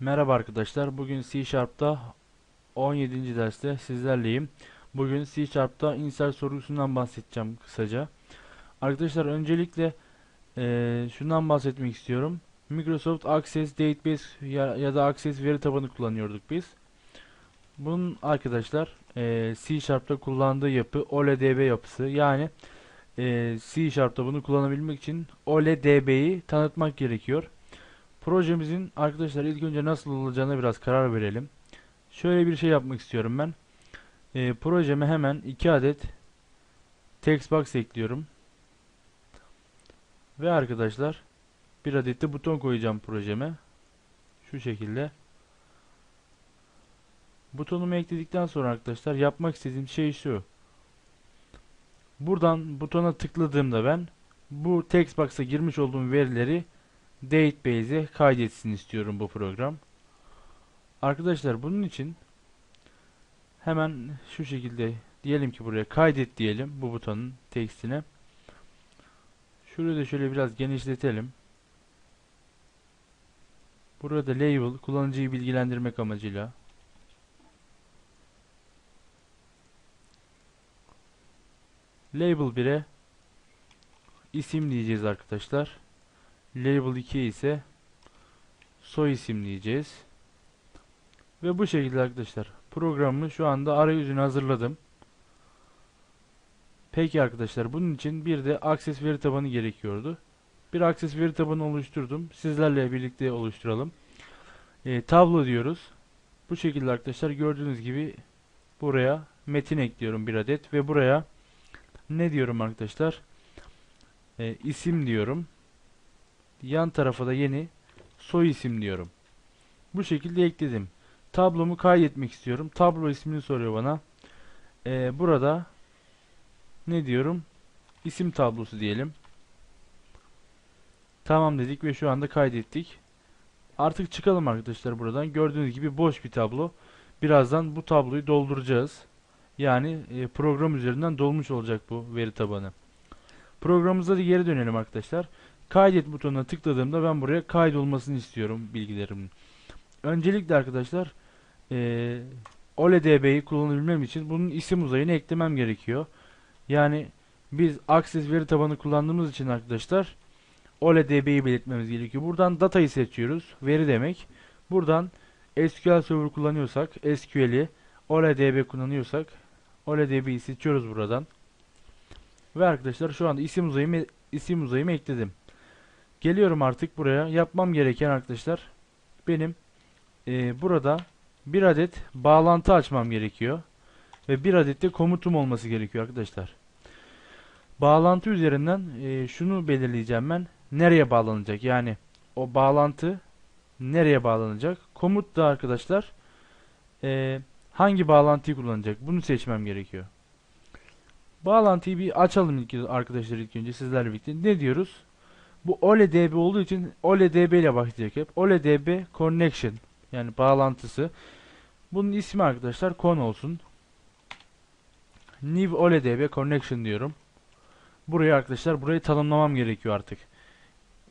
Merhaba arkadaşlar. Bugün C Sharp'ta 17. derste sizlerleyim. Bugün C Sharp'ta insert sorgusundan bahsedeceğim kısaca. Arkadaşlar öncelikle eee, şundan bahsetmek istiyorum. Microsoft Access Database ya, ya da Access veri tabanı kullanıyorduk biz. Bunun arkadaşlar eee, C Sharp'ta kullandığı yapı OLEDB yapısı. Yani eee, C Sharp'ta bunu kullanabilmek için OLEDB'yi tanıtmak gerekiyor. Projemizin arkadaşlar ilk önce nasıl olacağına biraz karar verelim. Şöyle bir şey yapmak istiyorum ben. Ee, projeme hemen 2 adet text box ekliyorum. Ve arkadaşlar bir adet de buton koyacağım projeme. Şu şekilde. Butonumu ekledikten sonra arkadaşlar yapmak istediğim şey şu. Buradan butona tıkladığımda ben bu text box'a girmiş olduğum verileri database'e kaydetsin istiyorum bu program. Arkadaşlar bunun için hemen şu şekilde diyelim ki buraya kaydet diyelim bu butonun tekstine. Şurayı da şöyle biraz genişletelim. Burada label kullanıcıyı bilgilendirmek amacıyla. Label 1'e isim diyeceğiz arkadaşlar. Label 2 ise soy isim diyeceğiz. Ve bu şekilde arkadaşlar programımı şu anda arayüzünü hazırladım. Peki arkadaşlar bunun için bir de Access veri tabanı gerekiyordu. Bir Access veri tabanı oluşturdum. Sizlerle birlikte oluşturalım. E, tablo diyoruz. Bu şekilde arkadaşlar gördüğünüz gibi buraya metin ekliyorum bir adet ve buraya ne diyorum arkadaşlar? E, isim diyorum. Yan tarafa da yeni soy isim diyorum. Bu şekilde ekledim. Tablomu kaydetmek istiyorum. Tablo ismini soruyor bana. Ee, burada ne diyorum? İsim tablosu diyelim. Tamam dedik ve şu anda kaydettik. Artık çıkalım arkadaşlar buradan. Gördüğünüz gibi boş bir tablo. Birazdan bu tabloyu dolduracağız. Yani e, program üzerinden dolmuş olacak bu veri tabanı. Programımıza da geri dönelim arkadaşlar. Kaydet butonuna tıkladığımda ben buraya kaydolmasını istiyorum bilgilerimin. Öncelikle arkadaşlar eee OLEDB'yi kullanabilmem için bunun isim uzayını eklemem gerekiyor. Yani biz Access veri tabanı kullandığımız için arkadaşlar OLEDB'yi belirtmemiz gerekiyor. Buradan datayı seçiyoruz. Veri demek. Buradan SQL Server kullanıyorsak SQL'i OLEDB kullanıyorsak OLEDB'yi seçiyoruz buradan. Ve arkadaşlar şu anda isim uzayımı isim uzayımı ekledim. Geliyorum artık buraya. Yapmam gereken arkadaşlar benim e, burada bir adet bağlantı açmam gerekiyor. Ve bir adet de komutum olması gerekiyor arkadaşlar. Bağlantı üzerinden e, şunu belirleyeceğim ben. Nereye bağlanacak? Yani o bağlantı nereye bağlanacak? Komut da arkadaşlar e, hangi bağlantıyı kullanacak? Bunu seçmem gerekiyor. Bağlantıyı bir açalım ilk arkadaşlar ilk önce sizlerle birlikte. Ne diyoruz? Bu OLEDB olduğu için OLEDB ile başlayacak hep. OLEDB connection yani bağlantısı. Bunun ismi arkadaşlar con olsun. New OLEDB connection diyorum. Buraya arkadaşlar burayı tanımlamam gerekiyor artık.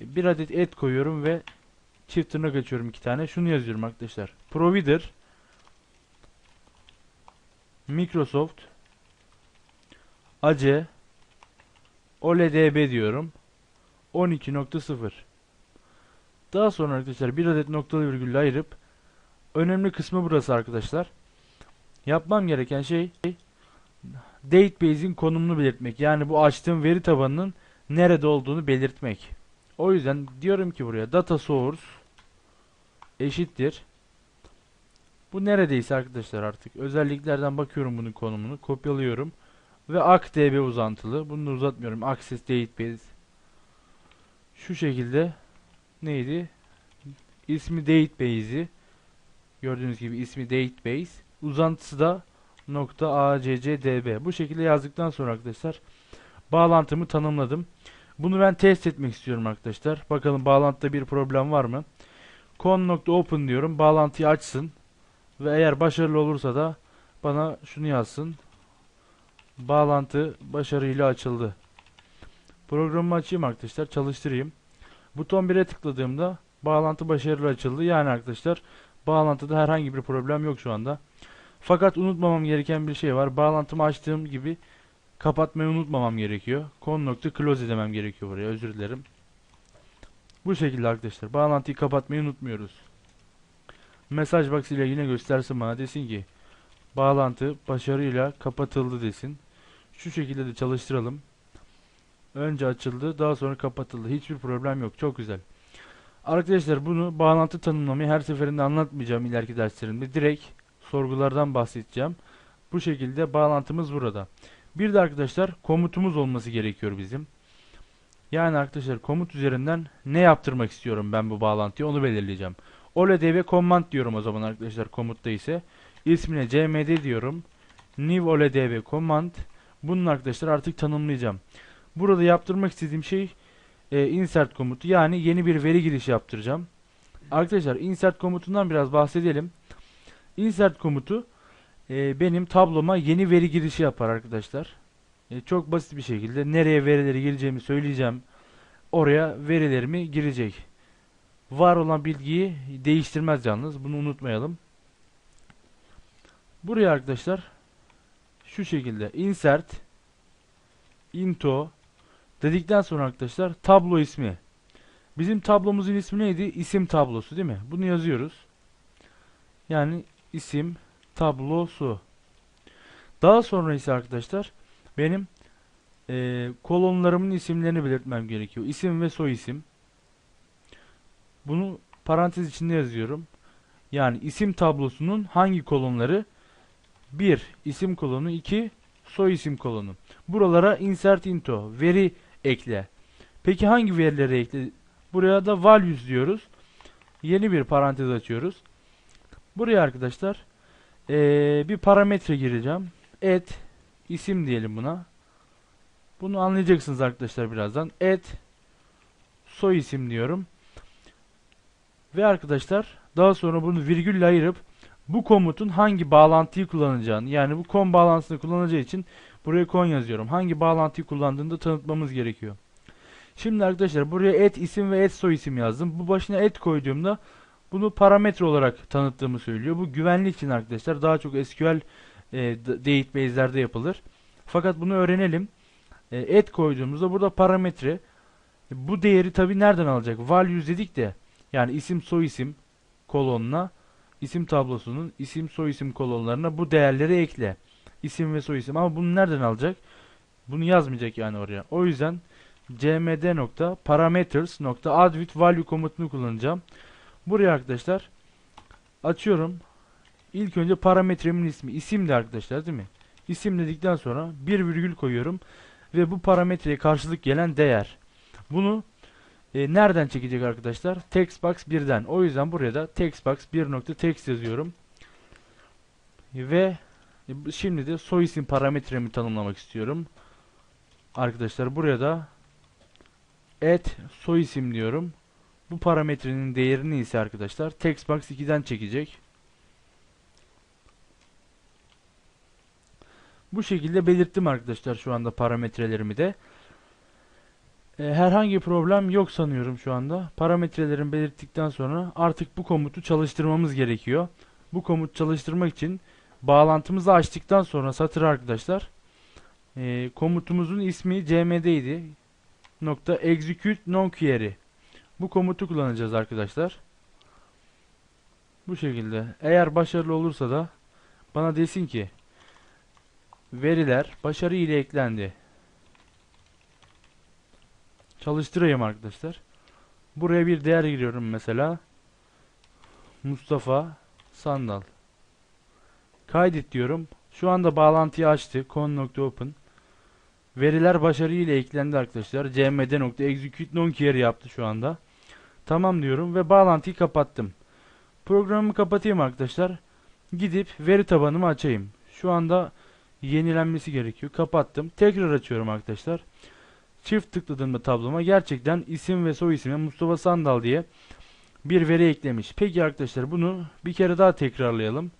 Bir adet et koyuyorum ve çift tırnak açıyorum iki tane. Şunu yazıyorum arkadaşlar. Provider Microsoft AC OLEDB diyorum. 12.0 Daha sonra arkadaşlar bir adet noktalı virgülle ayırıp önemli kısmı burası arkadaşlar. Yapmam gereken şey database'in konumunu belirtmek. Yani bu açtığım veri tabanının nerede olduğunu belirtmek. O yüzden diyorum ki buraya data source eşittir. Bu neredeyse arkadaşlar artık özelliklerden bakıyorum bunun konumunu kopyalıyorum ve akdb uzantılı. Bunu uzatmıyorum. Access database şu şekilde neydi? İsmi database'i gördüğünüz gibi ismi database uzantısı da .accdb bu şekilde yazdıktan sonra arkadaşlar bağlantımı tanımladım. Bunu ben test etmek istiyorum arkadaşlar. Bakalım bağlantıda bir problem var mı? con.open diyorum. Bağlantıyı açsın. Ve eğer başarılı olursa da bana şunu yazsın. Bağlantı başarıyla açıldı. Programımı açayım arkadaşlar. Çalıştırayım. Buton 1'e tıkladığımda Bağlantı başarılı açıldı. Yani arkadaşlar bağlantıda herhangi bir problem yok şu anda. Fakat unutmamam gereken bir şey var. Bağlantımı açtığım gibi kapatmayı unutmamam gerekiyor. Con.close demem gerekiyor buraya. Özür dilerim. Bu şekilde arkadaşlar. Bağlantıyı kapatmayı unutmuyoruz. Mesaj box ile yine göstersin bana desin ki bağlantı başarıyla kapatıldı desin. Şu şekilde de çalıştıralım. Önce açıldı, daha sonra kapatıldı. Hiçbir problem yok. Çok güzel. Arkadaşlar bunu bağlantı tanımlamayı her seferinde anlatmayacağım ileriki derslerimde. Direkt sorgulardan bahsedeceğim. Bu şekilde bağlantımız burada. Bir de arkadaşlar komutumuz olması gerekiyor bizim. Yani arkadaşlar komut üzerinden ne yaptırmak istiyorum ben bu bağlantıyı onu belirleyeceğim. OLEDV command diyorum o zaman arkadaşlar komutta ise. İsmine cmd diyorum. New OLEDV command. Bunun arkadaşlar artık tanımlayacağım. Burada yaptırmak istediğim şey e, insert komutu. Yani yeni bir veri girişi yaptıracağım. Arkadaşlar insert komutundan biraz bahsedelim. Insert komutu e, benim tabloma yeni veri girişi yapar arkadaşlar. E, çok basit bir şekilde nereye verileri gireceğimi söyleyeceğim. Oraya verilerimi girecek. Var olan bilgiyi değiştirmez yalnız. Bunu unutmayalım. Buraya arkadaşlar şu şekilde insert into dedikten sonra arkadaşlar tablo ismi. Bizim tablomuzun ismi neydi? İsim tablosu değil mi? Bunu yazıyoruz. Yani isim tablosu. Daha sonra ise arkadaşlar benim e, kolonlarımın isimlerini belirtmem gerekiyor. İsim ve soy isim. Bunu parantez içinde yazıyorum. Yani isim tablosunun hangi kolonları? 1 isim kolonu 2 soy isim kolonu. Buralara insert into veri ekle. Peki hangi verileri ekle? Buraya da values diyoruz. Yeni bir parantez açıyoruz. Buraya arkadaşlar ee, bir parametre gireceğim. Et isim diyelim buna. Bunu anlayacaksınız arkadaşlar birazdan. Et soy isim diyorum. Ve arkadaşlar daha sonra bunu virgülle ayırıp bu komutun hangi bağlantıyı kullanacağını yani bu com bağlantısını kullanacağı için buraya con yazıyorum. Hangi bağlantıyı kullandığını da tanıtmamız gerekiyor. Şimdi arkadaşlar buraya et isim ve et soy isim yazdım. Bu başına et koyduğumda bunu parametre olarak tanıttığımı söylüyor. Bu güvenlik için arkadaşlar daha çok SQL e, database'lerde yapılır. Fakat bunu öğrenelim. E, et koyduğumuzda burada parametre bu değeri tabi nereden alacak? Values dedik de yani isim soy isim kolonuna isim tablosunun isim soy isim kolonlarına bu değerleri ekle. İsim ve soy isim ama bunu nereden alacak? Bunu yazmayacak yani oraya. O yüzden cmd.parameters.add with value komutunu kullanacağım. Buraya arkadaşlar açıyorum. İlk önce parametremin ismi. isimdi arkadaşlar değil mi? İsim dedikten sonra bir virgül koyuyorum. Ve bu parametreye karşılık gelen değer. Bunu e, nereden çekecek arkadaşlar? Textbox 1'den. O yüzden buraya da textbox 1.text yazıyorum. Ve e, şimdi de soy isim parametremi tanımlamak istiyorum. Arkadaşlar buraya da et soy isim diyorum. Bu parametrenin değerini ise arkadaşlar textbox 2'den çekecek. Bu şekilde belirttim arkadaşlar şu anda parametrelerimi de. E, herhangi problem yok sanıyorum şu anda. Parametrelerini belirttikten sonra artık bu komutu çalıştırmamız gerekiyor. Bu komut çalıştırmak için bağlantımızı açtıktan sonra satır arkadaşlar e, komutumuzun ismi cmd idi. Nokta execute non query. Bu komutu kullanacağız arkadaşlar. Bu şekilde. Eğer başarılı olursa da bana desin ki veriler başarı ile eklendi. Çalıştırayım arkadaşlar. Buraya bir değer giriyorum mesela. Mustafa Sandal. Kaydet diyorum. Şu anda bağlantıyı açtı. con.open. Veriler başarı ile eklendi arkadaşlar. cmd.execute non-care yaptı şu anda. Tamam diyorum ve bağlantıyı kapattım. Programımı kapatayım arkadaşlar. Gidip veri tabanımı açayım. Şu anda yenilenmesi gerekiyor. Kapattım. Tekrar açıyorum arkadaşlar. Çift tıkladığımda tabloma gerçekten isim ve soy ismi Mustafa Sandal diye bir veri eklemiş. Peki arkadaşlar bunu bir kere daha tekrarlayalım.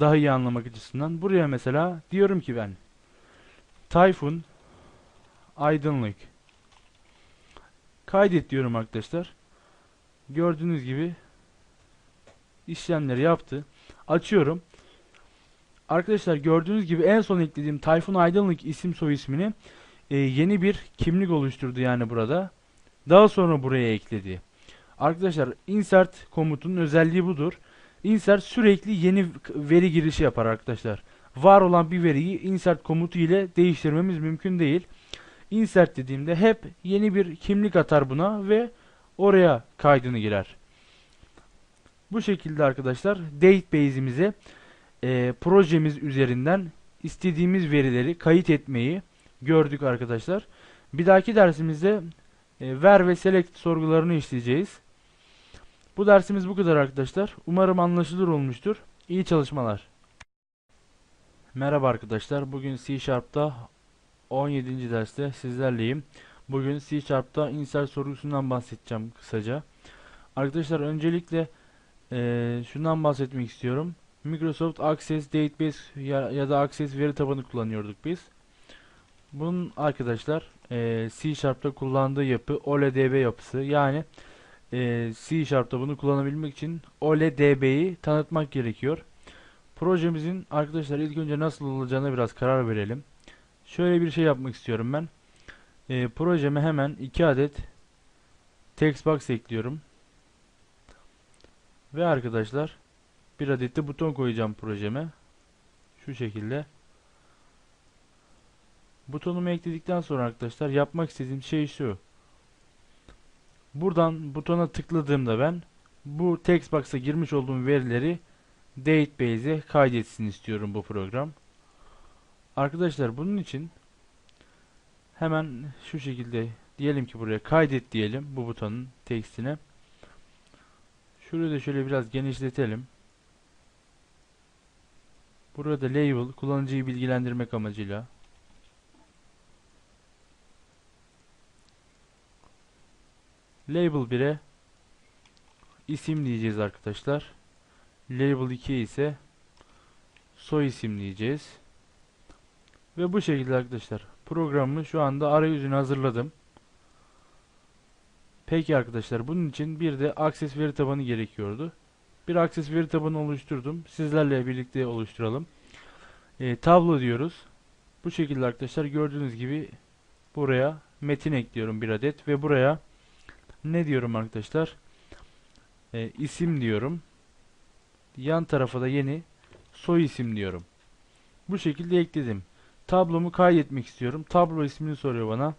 Daha iyi anlamak açısından. Buraya mesela diyorum ki ben Tayfun Aydınlık Kaydet diyorum arkadaşlar. gördüğünüz gibi işlemleri yaptı. Açıyorum. Arkadaşlar gördüğünüz gibi en son eklediğim Tayfun Aydınlık isim soy ismini e, yeni bir kimlik oluşturdu yani burada. Daha sonra buraya ekledi. Arkadaşlar insert komutunun özelliği budur. Insert sürekli yeni veri girişi yapar arkadaşlar. Var olan bir veriyi insert komutu ile değiştirmemiz mümkün değil. Insert dediğimde hep yeni bir kimlik atar buna ve oraya kaydını girer. Bu şekilde arkadaşlar database'imize e, projemiz üzerinden istediğimiz verileri kayıt etmeyi gördük arkadaşlar. Bir dahaki dersimizde e, ver ve select sorgularını işleyeceğiz. Bu dersimiz bu kadar arkadaşlar. Umarım anlaşılır olmuştur. İyi çalışmalar. Merhaba arkadaşlar. Bugün C Sharp'ta 17. derste sizlerleyim. Bugün C Sharp'ta insert sorgusundan bahsedeceğim kısaca. Arkadaşlar öncelikle e, şundan bahsetmek istiyorum. Microsoft Access Database ya, ya da Access veri tabanı kullanıyorduk biz. Bunun arkadaşlar e, C Sharp'ta kullandığı yapı OLEDB yapısı. Yani e, C Sharp'ta bunu kullanabilmek için OLEDB'yi tanıtmak gerekiyor. Projemizin arkadaşlar ilk önce nasıl olacağına biraz karar verelim. Şöyle bir şey yapmak istiyorum ben. E, projeme hemen 2 adet text box ekliyorum. Ve arkadaşlar bir adet de buton koyacağım projeme. Şu şekilde. Butonumu ekledikten sonra arkadaşlar yapmak istediğim şey şu. Buradan butona tıkladığımda ben bu text box'a girmiş olduğum verileri database'e kaydetsin istiyorum bu program. Arkadaşlar bunun için hemen şu şekilde diyelim ki buraya kaydet diyelim bu butonun tekstine. Şurayı da şöyle biraz genişletelim. Burada label kullanıcıyı bilgilendirmek amacıyla Label 1'e isim diyeceğiz arkadaşlar. Label 2 ise soy isim diyeceğiz. Ve bu şekilde arkadaşlar programı şu anda arayüzünü hazırladım. Peki arkadaşlar bunun için bir de Access veri tabanı gerekiyordu. Bir Access veri tabanı oluşturdum. Sizlerle birlikte oluşturalım. E, tablo diyoruz. Bu şekilde arkadaşlar gördüğünüz gibi buraya metin ekliyorum bir adet ve buraya ne diyorum arkadaşlar? E, isim diyorum. Yan tarafa da yeni soy isim diyorum. Bu şekilde ekledim. Tablomu kaydetmek istiyorum. Tablo ismini soruyor bana.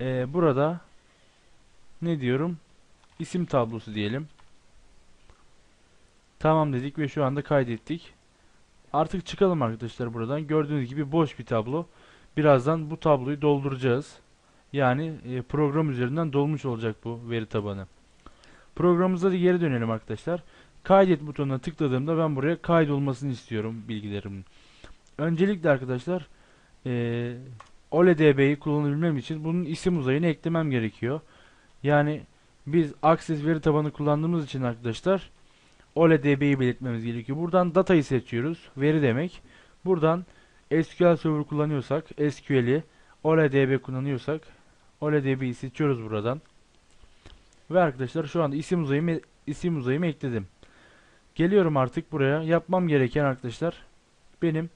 E, burada ne diyorum? İsim tablosu diyelim. Tamam dedik ve şu anda kaydettik. Artık çıkalım arkadaşlar buradan. Gördüğünüz gibi boş bir tablo. Birazdan bu tabloyu dolduracağız. Yani e, program üzerinden dolmuş olacak bu veri tabanı. Programımıza geri dönelim arkadaşlar. Kaydet butonuna tıkladığımda ben buraya kaydolmasını istiyorum bilgilerimin. Öncelikle arkadaşlar e, OLEDB'yi kullanabilmem için bunun isim uzayını eklemem gerekiyor. Yani biz Access veri tabanı kullandığımız için arkadaşlar OLEDB'yi belirtmemiz gerekiyor. Buradan datayı seçiyoruz. Veri demek. Buradan SQL Server kullanıyorsak SQL'i OLEDB kullanıyorsak OLEDB'yi seçiyoruz buradan. Ve arkadaşlar şu anda isim uzayımı isim uzayımı ekledim. Geliyorum artık buraya. Yapmam gereken arkadaşlar benim